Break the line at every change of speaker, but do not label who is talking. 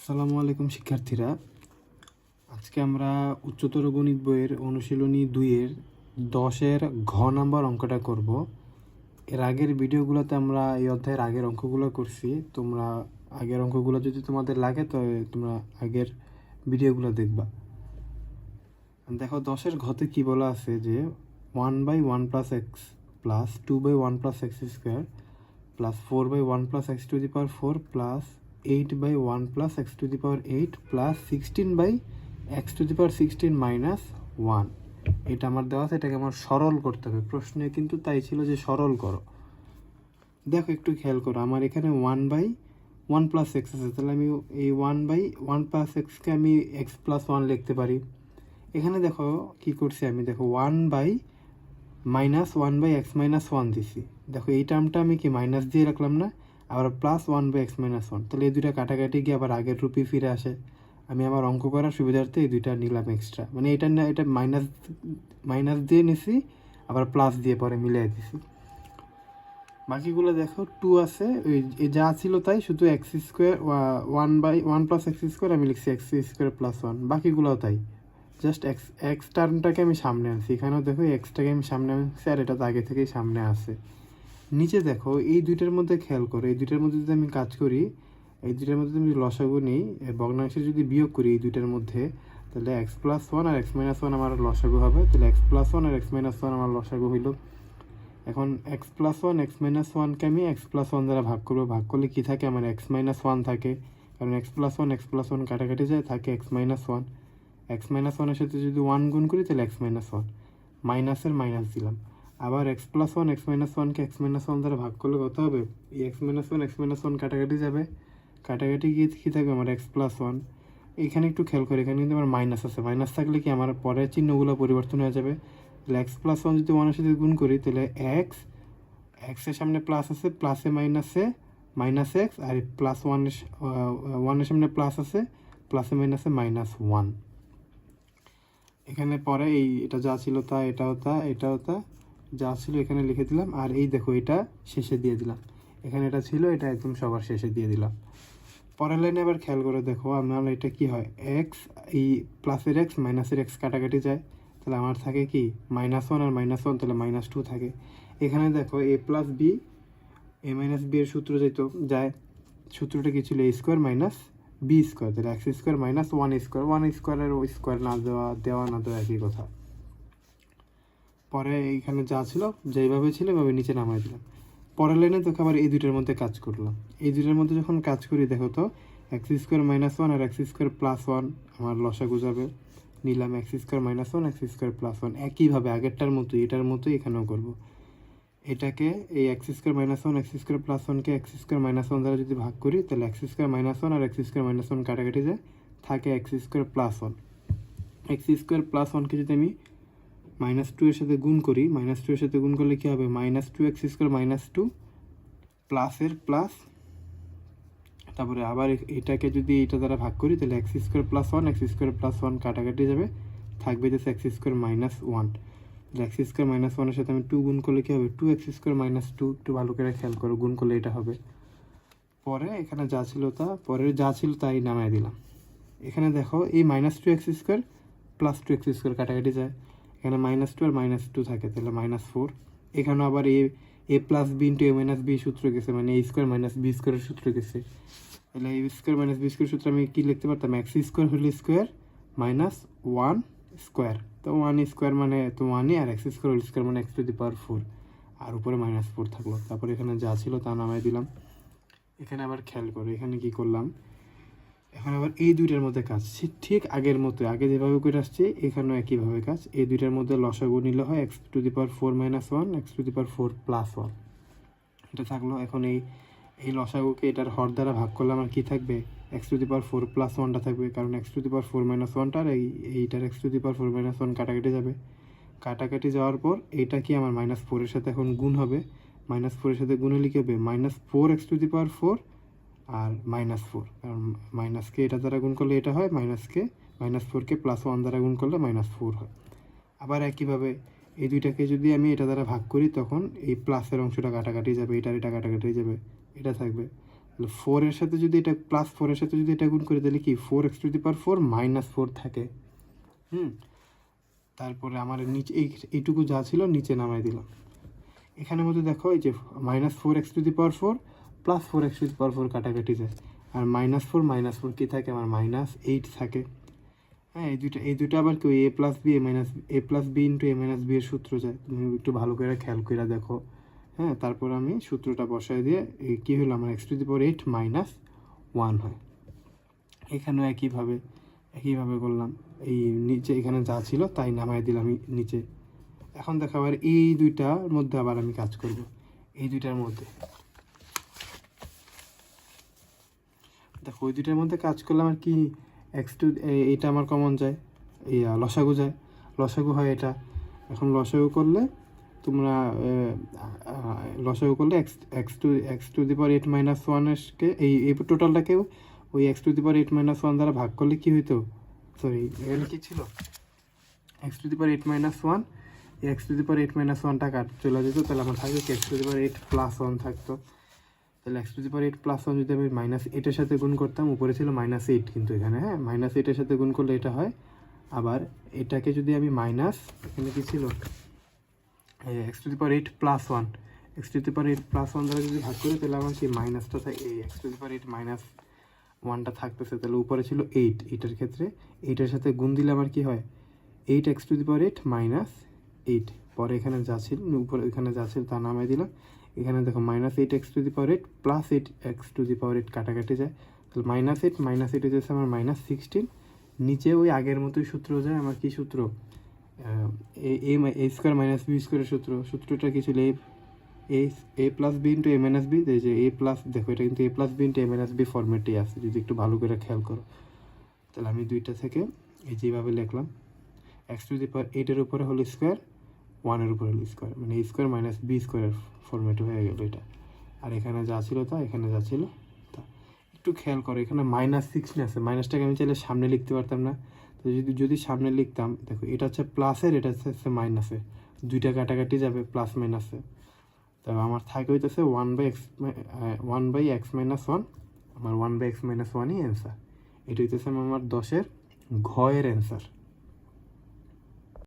আসসালামু আলাইকুম, শিক্ষার্থীরা। আজকে আমরা উচ্চতর গণিত বইয়ের অনুশীলনী দুইয়ের দশের ঘ নাম্বার অঙ্কটা করব। এর আগের ভিডিওগুলোতে আমরা এই অধ্যায়ের আগের অঙ্কগুলো করছি। তোমরা আগের অঙ্কগুলো যদি তোমাদের লাগে তো তোমরা আগের ভিডিওগুলো দেখবা। দেখো, দশের ঘতে কি বলা আছে যে one by one plus x plus two by one plus x square plus four by one plus x to the power four plus eight by one plus x to the power eight plus sixteen by x to the power sixteen minus one এটা আমার দেওয়া আছে, এটাকে আমার সরল করতে হবে। প্রশ্নে কিন্তু তাই ছিল যে সরল করো। দেখো, একটু খেয়াল করো, আমার এখানে one by one plus x আছে। তাহলে আমি এই ওয়ান বাই ওয়ান প্লাস এক্সকে আমি এক্স প্লাস ওয়ান লিখতে পারি। এখানে দেখো কি করছি আমি, দেখো one by minus one by x minus one দিছি। দেখো, এই টার্মটা আমি কি মাইনাস দিয়ে রাখলাম না? আবার plus one by x minus one তাহলে এই দুইটা কাটাকাটি গিয়ে আবার আগের রুপি ফিরে আসে। আমি আমার অঙ্ক করার সুবিধার্থে এই দুইটা নিলাম এক্সট্রা মানে এটা না, এটা মাইনাস মাইনাস দিয়ে নিছি, আবার প্লাস দিয়ে পরে মিলিয়ে দিছি। বাকিগুলো দেখো টু আছে, ওই যা ছিল তাই, শুধু x square one by one plus x square আমি লিখছি এক্স স্কোয়ার প্লাস ওয়ান বাকিগুলোও তাই। জাস্ট এক্স এক্স টার্মটাকে আমি সামনে আনছি। এখানেও দেখো এক্সটাকে আমি সামনে আনছি, আর এটা তো আগে থেকেই সামনে আছে। নিচে দেখো, এই দুইটার মধ্যে খেয়াল করো, এই দুইটার মধ্যে যদি আমি কাজ করি, এই দুইটার মধ্যে যদি লসাগু নিই ভগ্নাংশে যদি বিয়োগ করি এই দুইটার মধ্যে, তাহলে এক্স প্লাস ওয়ান আর এক্স মাইনাস ওয়ান আমার লসাগু হবে। তাহলে এক্স প্লাস ওয়ান আর এক্স মাইনাস ওয়ান আমার লসাগু হইল। এখন x plus one x minus ওয়ানকে আমি এক্স প্লাস ওয়ান দ্বারা ভাগ করব। ভাগ করলে কী থাকে? আমার এক্স মাইনাস ওয়ান থাকে। কারণ x plus one x plus one কাটাকাটি যায়, থাকে x minus one x minus ওয়ানের সাথে যদি ওয়ান গুণ করি, তাহলে এক্স মাইনাস ওয়ান মাইনাসের মাইনাস দিলাম। আবার x plus one x minus ওয়ানকে এক্স মাইনাস ওয়ান দ্বারা ভাগ করলে কত হবে? এই x minus one x minus one কাটাকাটি যাবে। কাটাকাটি গিয়ে কী থাকবে? আমার এক্স প্লাস ওয়ান এখানে একটু খেয়াল করি, এখানে কিন্তু আমার মাইনাস আছে। মাইনাস থাকলে কি আমার পরের চিহ্নগুলো পরিবর্তন হয়ে যাবে? তাহলে এক্স প্লাস ওয়ান যদি ওয়ানের সাথে গুণ করি, তাহলে এক্স এক্সের সামনে প্লাস আছে প্লাসে মাইনাসে মাইনাস এক্স আর প্লাস ওয়ানের ওয়ানের সামনে প্লাস আছে প্লাসে মাইনাসে মাইনাস ওয়ান এখানে পরে এই, এটা যা ছিল তা, এটাও তা এটাও তা। যা ছিল এখানে লিখে দিলাম। আর এই দেখো, এটা শেষে দিয়ে দিলাম। এখানে এটা ছিল, এটা একদম সবার শেষে দিয়ে দিলাম। পরের লাইনে আবার খেয়াল করে দেখো, আমার এটা কি হয়? এক্স এই প্লাসের এক্স মাইনাসের এক্স কাটাকাটি যায়। তাহলে আমার থাকে কি? মাইনাস ওয়ান আর মাইনাস ওয়ান তাহলে মাইনাস টু থাকে। এখানে দেখো a plus b a minus b এর সূত্র যেত, যায়। সূত্রটা কি ছিল? A square minus b square তাহলে x square minus one square one স্কোয়ারের স্কোয়ার না দেওয়া দেওয়া না দেওয়া একই কথা। পরে এইখানে যা ছিল যেইভাবে ছিল এভাবে নিচে নামাই দিলাম পরের লাইনে দেখো আবার এই দুইটার মধ্যে কাজ করলাম এই দুইটার মধ্যে যখন কাজ করি দেখো তো এক্স স্কোয়ার মাইনাস ওয়ান আর এক্স স্কোয়ার প্লাস ওয়ান আমার লসা যাবে নিলাম x square minus one x square plus one একইভাবে আগেরটার মতো এটার মতোই এখানেও করব এটাকে এই x square minus one x square plus ওয়ানকে এক্স স্কোয়ার মাইনাস ওয়ান দ্বারা যদি ভাগ করি তাহলে এক্স স্কোয়ার মাইনাস ওয়ান আর এক্স স্কোয়ার মাইনাস ওয়ান কাটাকাটি যায় থাকে x square plus one x square plus ওয়ানকে যদি আমি মাইনাস টু এর সাথে গুণ করি মাইনাস টু এর সাথে গুণ করলে কী হবে? Minus two x square minus two প্লাসের প্লাস তারপরে আবার এটাকে যদি এটা দ্বারা ভাগ করি, তাহলে x square plus one x square plus one কাটাকাটি যাবে, থাকবে যে এক্স স্কোয়ার মাইনাস ওয়ান তাহলে এক্স স্কোয়ার মাইনাস ওয়ানের সাথে আমি টু গুণ করলে কী হবে? Two x square minus two একটু ভালো করে খেয়াল করো, গুণ করলে এটা হবে। পরে এখানে যা ছিল তা পরে যা ছিল তাই নামায় দিলাম। এখানে দেখো, এই minus two x square plus two x square কাটাকাটি যায়। এখানে মাইনাস টু আর মাইনাস টু থাকে, তাহলে মাইনাস ফোর এখানেও আবার a a plus b into a minus b সূত্র গেছে মানে এ স্কোয়ার মাইনাস বি স্কোয়ারের সূত্র গেছে। তাহলে a square minus b square সূত্র আমি কী লিখতে পারতাম? এক্স স্কোয়ার হলে স্কোয়ার মাইনাস ওয়ান স্কোয়ার তো ওয়ান স্কোয়ার মানে তো ওয়ানই আর এক্স স্কোয়ার হোল স্কোয়ার মানে x to the power four আর উপরে মাইনাস ফোর থাকল। তারপরে এখানে যা ছিল তা নামায় দিলাম। এখানে আবার খেয়াল করো, এখানে কি করলাম? এখন আবার এই দুইটার মধ্যে কাজ। ঠিক আগের মতো আগে যেভাবে করে আসছে, এখানেও একইভাবে কাজ। এই দুইটার মধ্যে লসাগু নিলে হয় x to the power four minus one x to the power four plus one এটা থাকল এখন এই এই লসাগুকে এটার হর দ্বারা ভাগ করলে আমার কী থাকবে? X to the power four plus ওয়ানটা থাকবে, কারণ x to the power four minus ওয়ানটা আর এই, এইটার x to the power four minus one কাটাকাটি যাবে। কাটাকাটি যাওয়ার পর এইটা কি আমার মাইনাস ফোরের সাথে এখন গুণ হবে? মাইনাস ফোরের সাথে গুণ হলে কী হবে minus four x to the power four R minus four কারণ মাইনাসকে এটা দ্বারা গুণ করলে এটা হয় মাইনাসকে মাইনাস ফোরকে প্লাস ওয়ান দ্বারা গুণ করলে মাইনাস ফোর হয়। আবার একইভাবে এই দুইটাকে যদি আমি এটা দ্বারা ভাগ করি, তখন এই প্লাসের অংশটা কাটাকাটি যাবে, এটার এটা কাটাকাটি যাবে, এটা থাকবে। ফোর এর সাথে যদি এটা প্লাস ফোরের সাথে যদি এটা গুণ করি, তাহলে কি four x to the power four minus four থাকে? হুম? তারপরে আমার নিচে, এই, এইটুকু যা ছিল, নিচে নামাই দিলাম। এখানের মধ্যে দেখো, এই যে minus four x to the power four plus four x the power four কাটাকাটি যায়। আর মাইনাস ফোর মাইনাস ফোর কী থাকে? আমার মাইনাস এইট থাকে। হ্যাঁ এই দুইটা এই দুইটা আবার কি a plus b a minus a plus b into a minus b এর সূত্র যায়। তুমি একটু ভালো করে খেয়াল করে দেখো। হ্যাঁ তারপর আমি সূত্রটা বসায় দিয়ে কী হলো? আমার x to the power eight minus one হয়। এখানেও একইভাবে একইভাবে করলাম। এই নিচে এখানে যা ছিল তাই নামায় দিলাম নিচে। এখন দেখো আবার এই দুইটার মধ্যে আবার আমি কাজ করব। এই দুইটার মধ্যে। দেখো ওই দুইটার মধ্যে কাজ করলে আমার কি এক্স টু এইটা আমার কমন যায়, এই লসাগু যায়। লসাগু হয় এটা। এখন লসাগু করলে তোমরা লসাগু করলে x x to x to the power eight minus ওয়ানকে এই এই টোটালটাকেও ওই x to the power eight minus one দ্বারা ভাগ করলে কি হইতো? সরি এখানে কী ছিল? X to the power eight minus one x to the power eight minus ওয়ানটা কাট, চলে যেত, তাহলে আমার থাকবে x to the power eight plus one থাকতো। তাহলে x to the power eight plus one যদি আমি মাইনাস এইটের সাথে গুণ করতাম, উপরে ছিল মাইনাস এইট কিন্তু এখানে হ্যাঁ? মাইনাস এইটের সাথে গুণ করলে এটা হয়। আবার এটাকে যদি আমি মাইনাস এখানে কি ছিল? X to the power eight plus one x to the power eight plus one দ্বারা যদি ভাগ করি, তাহলে আমার কি মাইনাসটা এই x to the power eight minus ওয়ানটা থাকতেছে, তাহলে উপরে ছিল এইট এইটার ক্ষেত্রে এইটার সাথে গুণ দিলে আমার কি হয়? Eight x to the power eight minus eight পরে এখানে যা ছিল, উপরে এখানে যা ছিল তা নামাই দিলাম। এখানে দেখো minus eight x to the power eight plus eight x to the power eight কাটাকাটি যায়। তাহলে মাইনাস এইট মাইনাস এইট হচ্ছে আমার মাইনাস সিক্সটিন নিচে ওই আগের মতোই সূত্র যায়, আমার কী সূত্র? A a square minus b স্কোয়ারের সূত্র। সূত্রটা কি ছিল? A a plus b into a minus b এই যে এ প্লাস দেখো এটা কিন্তু a plus b into a minus b ফর্মেটেই আছে, যদি একটু ভালো করে খেয়াল করো। তাহলে আমি দুইটা থেকে এই যেভাবে লিখলাম। এক্স টু দি পাওয়ার এইটের উপরে হলো স্কোয়ার ওয়ানের উপরে স্কোয়ার মানে এ স্কোয়ার মাইনাস বি স্কোয়ারের ফর্মেটে হয়ে গেল এটা। আর এখানে যা ছিল তা, এখানে যা ছিল তা। একটু খেয়াল করো, এখানে মাইনাস সিক্সটিন আছে। মাইনাসটাকে আমি চাইলে সামনে লিখতে পারতাম না। তো যদি যদি সামনে লিখতাম, দেখো এটা হচ্ছে প্লাসের এটা হচ্ছে মাইনাসের দুইটা কাটাকাটি যাবে প্লাস মাইনাসে তবে আমার থাকে হইতেছে one by x one by x minus one আমার ওয়ান বাই এক্স মাইনাস ওয়ানই অ্যান্সার এটা হইতেছে আমার দশের ঘয়ের অ্যান্সার